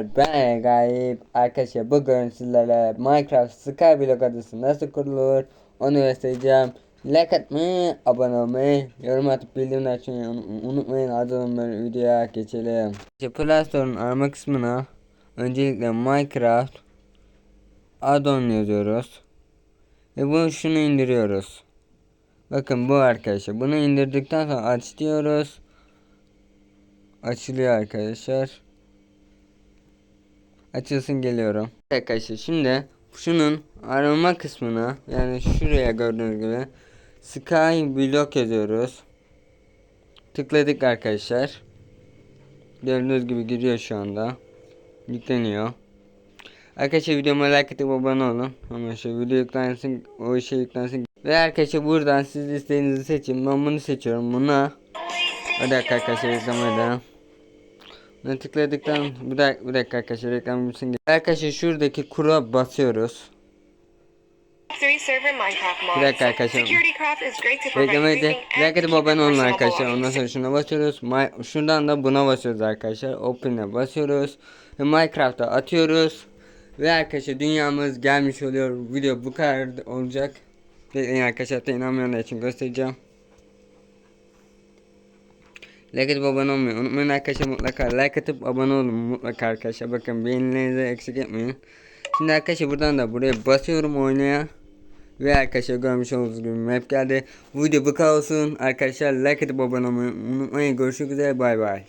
Arkadaşlar ben Gayip Arkadaşlar bugün sizlere Minecraft Skyblock adası nasıl kurulur onu göstereceğim. Like atmayı, abone olmayı, yorum atıp bildirimleri açmayı un- unutmayın. Hadi böyle videoya geçelim. İşte Play Store'un arama kısmına Öncelikle Minecraft Addon yazıyoruz. Ve bunu şunu indiriyoruz. Bakın bu arkadaşlar. Bunu indirdikten sonra aç diyoruz. Açılıyor arkadaşlar açılsın geliyorum. Arkadaşlar şimdi şunun arama kısmına yani şuraya gördüğünüz gibi Sky Block yazıyoruz. Tıkladık arkadaşlar. Gördüğünüz gibi giriyor şu anda. Yükleniyor. Arkadaşlar videoma like atıp abone olun. Ama şu video yüklensin, o şey yüklensin. Ve arkadaşlar buradan siz istediğinizi seçin. Ben bunu seçiyorum. Buna. Dakika arkadaşlar reklam edelim. Buna tıkladıktan bir dakika, bir dakika arkadaşlar reklam bitsin. Arkadaşlar şuradaki kura basıyoruz. 3 server Minecraft mods. Bir dakika arkadaşlar. Security craft is great to prevent Reklam edin. breathing and Like atıp abone olun arkadaşlar. Ondan sonra şuna basıyoruz. My, şuradan da buna basıyoruz arkadaşlar. Open'e basıyoruz. Ve Minecraft'a atıyoruz. Ve arkadaşlar dünyamız gelmiş oluyor. Video bu kadar olacak. Bekleyin arkadaşlar da inanmayanlar için göstereceğim. Like atıp abone olmayı unutmayın arkadaşlar mutlaka like atıp abone olun mutlaka arkadaşlar bakın beğenilerinizi eksik etmeyin. Şimdi arkadaşlar buradan da buraya basıyorum oynaya. Ve arkadaşlar görmüş olduğunuz gibi map geldi. Bu video bu kadar olsun. Arkadaşlar like atıp abone olmayı unutmayın. Görüşmek üzere bay bay.